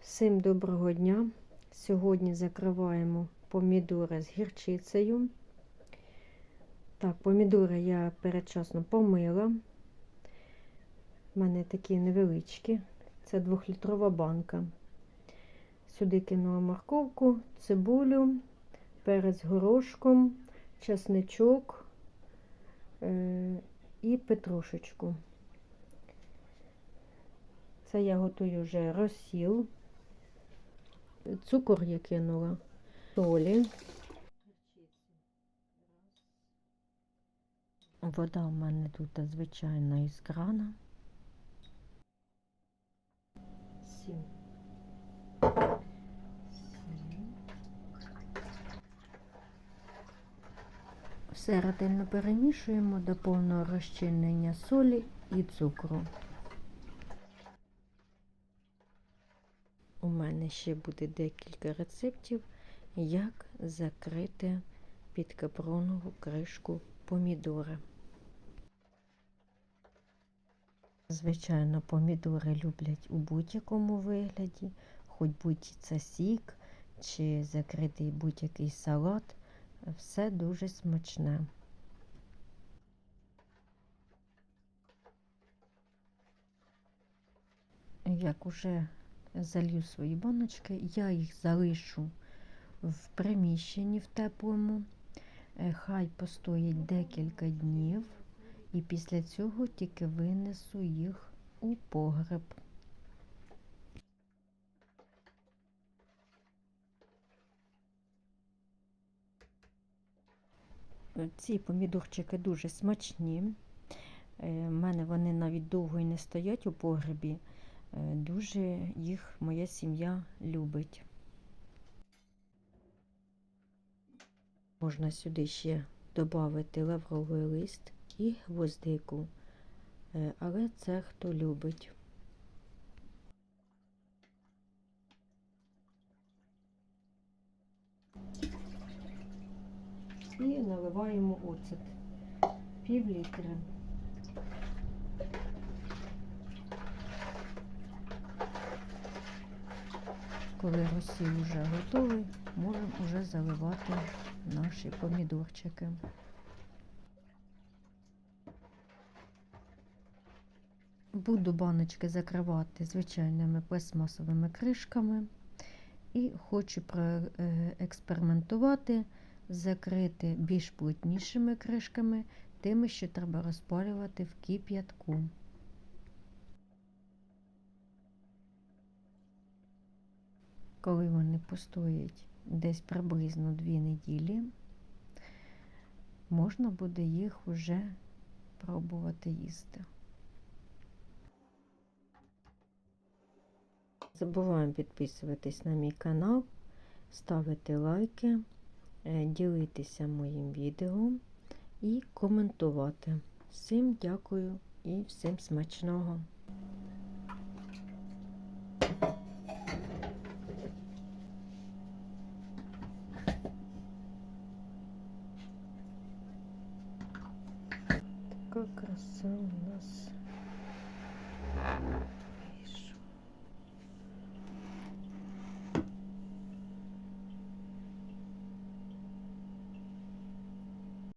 Всім доброго дня. Сьогодні закриваємо помідори з гірчицею. Так, помідори я передчасно помила. У мене такі невеличкі. Це двохлітрова банка. Сюди кинула морковку, цибулю, перець горошком, чесничок е і петрушечку. Це я готую вже розсіл. Цукор я кинула, солі. Вода в мене тут звичайна із крана. Сім. Все ретельно перемішуємо до повного розчинення солі і цукру. Мене ще буде декілька рецептів, як закрити під капронову кришку помідори. Звичайно, помідори люблять у будь-якому вигляді, хоч будь це сік чи закритий будь-який салат. Все дуже смачне. Як уже залью свої баночки, я їх залишу в приміщенні в теплому. Хай постоять декілька днів, і після цього тільки винесу їх у погреб. Ці помідорчики дуже смачні. У мене вони навіть довго і не стоять у погребі. Дуже їх моя сім'я любить. Можна сюди ще додати лавровий лист і гвоздику, але це хто любить. І наливаємо оцет пів літра. Коли розсіл вже готовий, можемо вже заливати наші помідорчики. Буду баночки закривати звичайними пластмасовими кришками і хочу проекспериментувати, закрити більш плотнішими кришками, тими, що треба розпалювати в кип'ятку. Коли вони постоять десь приблизно дві неділі, можна буде їх вже пробувати їсти. Забуваємо підписуватись на мій канал, ставити лайки, ділитися моїм відео і коментувати. Всім дякую і всім смачного! Какая краса у нас.